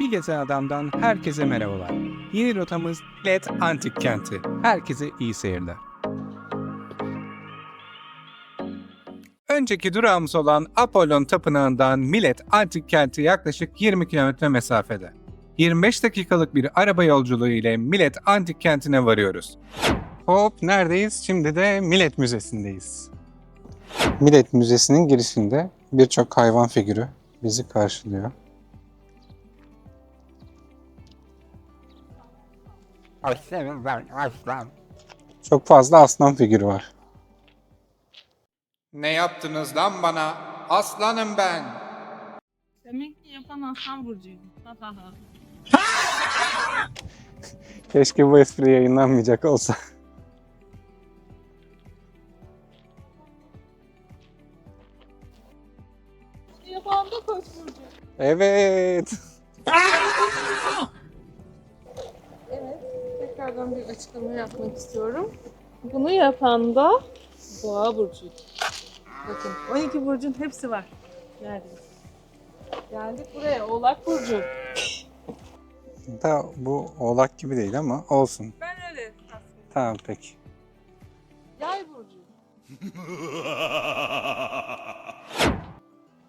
Bir Gezen Adam'dan herkese merhabalar. Yeni rotamız Led Antik Kenti. Herkese iyi seyirler. Önceki durağımız olan Apollon Tapınağı'ndan Millet Antik Kenti yaklaşık 20 kilometre mesafede. 25 dakikalık bir araba yolculuğu ile Millet Antik Kenti'ne varıyoruz. Hop neredeyiz? Şimdi de Millet Müzesi'ndeyiz. Millet Müzesi'nin girişinde birçok hayvan figürü bizi karşılıyor. Aslanım ben aslan. Çok fazla aslan figürü var. Ne yaptınız lan bana? Aslanım ben. Demek ki yapan Aslan Burcu'ydu. Ha ha ha. Keşke bu espri yayınlanmayacak olsa. Yapan da Koç Burcu. Evet. Evet. Tekrardan bir açıklama yapmak istiyorum. Bunu yapan da Boğa Burcu'ydu. Bakın 12 burcun hepsi var. Neredeyse. Geldik buraya. Oğlak Burcu. Da bu oğlak gibi değil ama olsun. Ben öyle tasvir Tamam peki. Yay Burcu.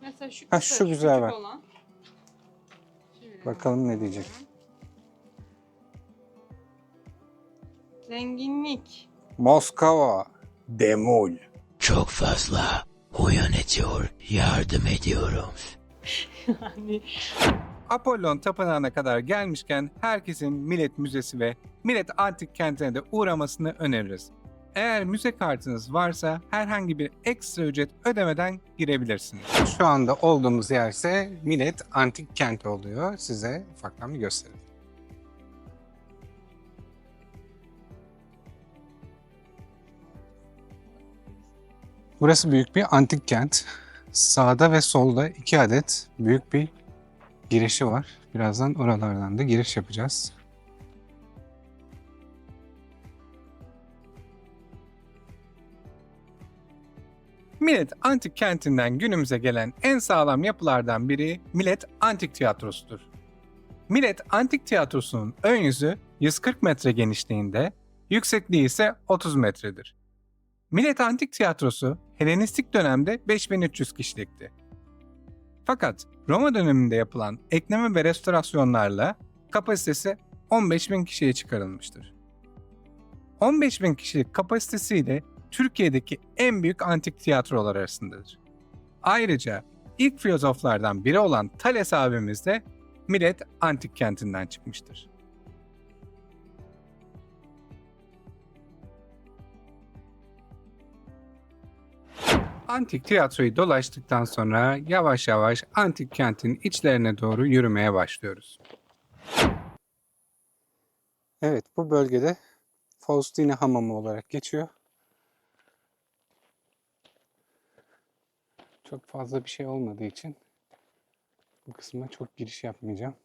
Mesela şu Ha, kısa, şu güzel küçük bak. olan. Şöyle. Bakalım ne diyecek. Zenginlik. Moskova. Demol. Çok fazla oyun ediyor, yardım ediyorum. Yani Apollon Tapınağı'na kadar gelmişken herkesin Millet Müzesi ve Millet Antik Kenti'ne de uğramasını öneririz. Eğer müze kartınız varsa herhangi bir ekstra ücret ödemeden girebilirsiniz. Şu anda olduğumuz yer ise Millet Antik Kenti oluyor. Size ufaktan bir göstereyim. Burası büyük bir antik kent. Sağda ve solda iki adet büyük bir girişi var. Birazdan oralardan da giriş yapacağız. Millet Antik Kenti'nden günümüze gelen en sağlam yapılardan biri Millet Antik Tiyatrosu'dur. Millet Antik Tiyatrosu'nun ön yüzü 140 metre genişliğinde, yüksekliği ise 30 metredir. Millet Antik Tiyatrosu Helenistik dönemde 5300 kişilikti. Fakat Roma döneminde yapılan ekleme ve restorasyonlarla kapasitesi 15.000 kişiye çıkarılmıştır. 15.000 kişilik kapasitesiyle Türkiye'deki en büyük antik tiyatrolar arasındadır. Ayrıca ilk filozoflardan biri olan Thales abimiz de Millet Antik Kenti'nden çıkmıştır. Antik tiyatroyu dolaştıktan sonra yavaş yavaş antik kentin içlerine doğru yürümeye başlıyoruz. Evet bu bölgede Faustine Hamamı olarak geçiyor. Çok fazla bir şey olmadığı için bu kısma çok giriş yapmayacağım.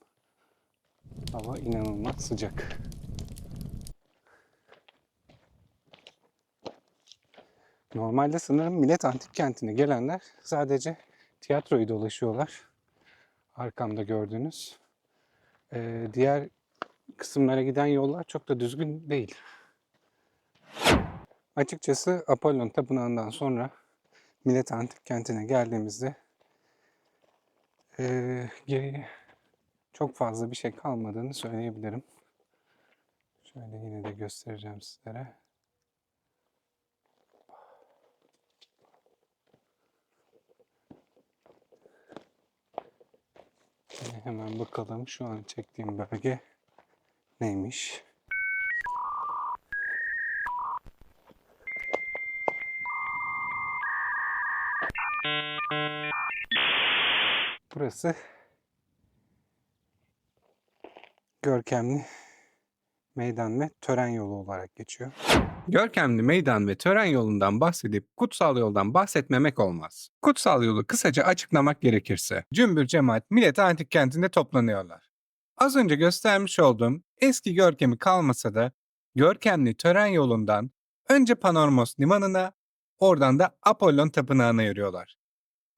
Hava inanılmaz sıcak. Normalde sanırım Millet Antik Kenti'ne gelenler sadece tiyatroyu dolaşıyorlar. Arkamda gördüğünüz. Ee, diğer kısımlara giden yollar çok da düzgün değil. Açıkçası Apollon Tapınağı'ndan sonra Millet Antik Kenti'ne geldiğimizde geriye çok fazla bir şey kalmadığını söyleyebilirim. Şöyle yine de göstereceğim sizlere. Şimdi hemen bakalım şu an çektiğim bölge neymiş. Burası görkemli meydan ve tören yolu olarak geçiyor. Görkemli meydan ve tören yolundan bahsedip kutsal yoldan bahsetmemek olmaz. Kutsal yolu kısaca açıklamak gerekirse cümbür cemaat Millet Antik Kenti'nde toplanıyorlar. Az önce göstermiş olduğum eski görkemi kalmasa da görkemli tören yolundan önce Panormos limanına oradan da Apollon tapınağına yürüyorlar.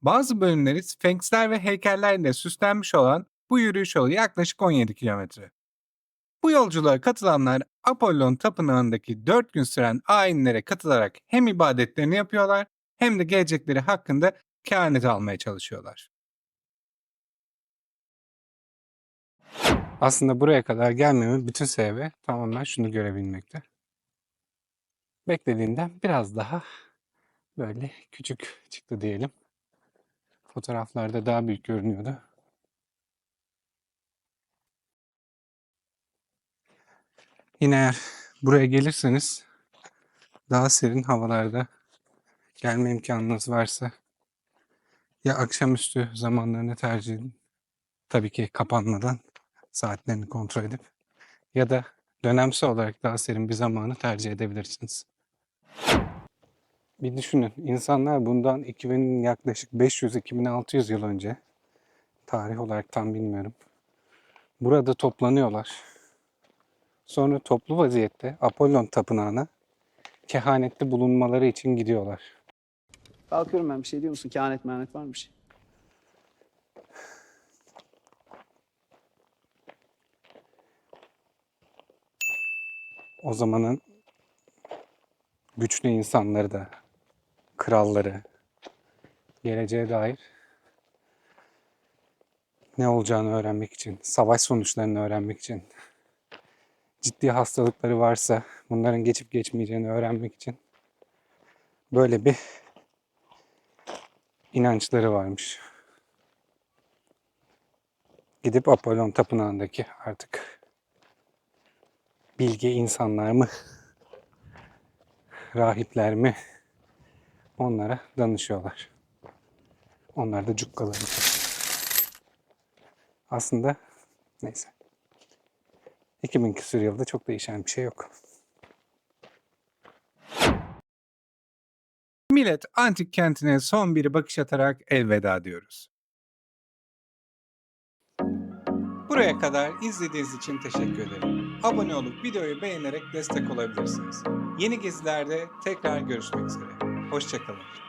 Bazı bölümleri sfenksler ve heykellerle süslenmiş olan Bu yürüyüş yolu yaklaşık 17 kilometre. Bu yolculuğa katılanlar Apollon Tapınağı'ndaki 4 gün süren ayinlere katılarak hem ibadetlerini yapıyorlar hem de gelecekleri hakkında kehanet almaya çalışıyorlar. Aslında buraya kadar gelmemin bütün sebebi tamamen şunu görebilmekte. Beklediğimden biraz daha böyle küçük çıktı diyelim. Fotoğraflarda daha büyük görünüyordu. Yine eğer buraya gelirseniz daha serin havalarda gelme imkanınız varsa ya akşamüstü zamanlarını tercih edin. Tabii ki kapanmadan saatlerini kontrol edip ya da dönemsel olarak daha serin bir zamanı tercih edebilirsiniz. Bir düşünün, insanlar bundan 2000 yaklaşık 500-2600 yıl önce, tarih olarak tam bilmiyorum, burada toplanıyorlar. Sonra toplu vaziyette Apollon Tapınağı'na kehanette bulunmaları için gidiyorlar. Kalkıyorum ben bir şey diyor musun? Kehanet mehanet var mı bir şey? O zamanın güçlü insanları da, kralları, geleceğe dair ne olacağını öğrenmek için, savaş sonuçlarını öğrenmek için, ciddi hastalıkları varsa bunların geçip geçmeyeceğini öğrenmek için böyle bir inançları varmış. Gidip Apollon Tapınağı'ndaki artık bilge insanlar mı, rahipler mi onlara danışıyorlar. Onlar da cukkalarını. Aslında neyse. 2000 küsur yılda çok değişen bir şey yok. Millet antik kentine son bir bakış atarak elveda diyoruz. Buraya kadar izlediğiniz için teşekkür ederim. Abone olup videoyu beğenerek destek olabilirsiniz. Yeni gezilerde tekrar görüşmek üzere. Hoşçakalın.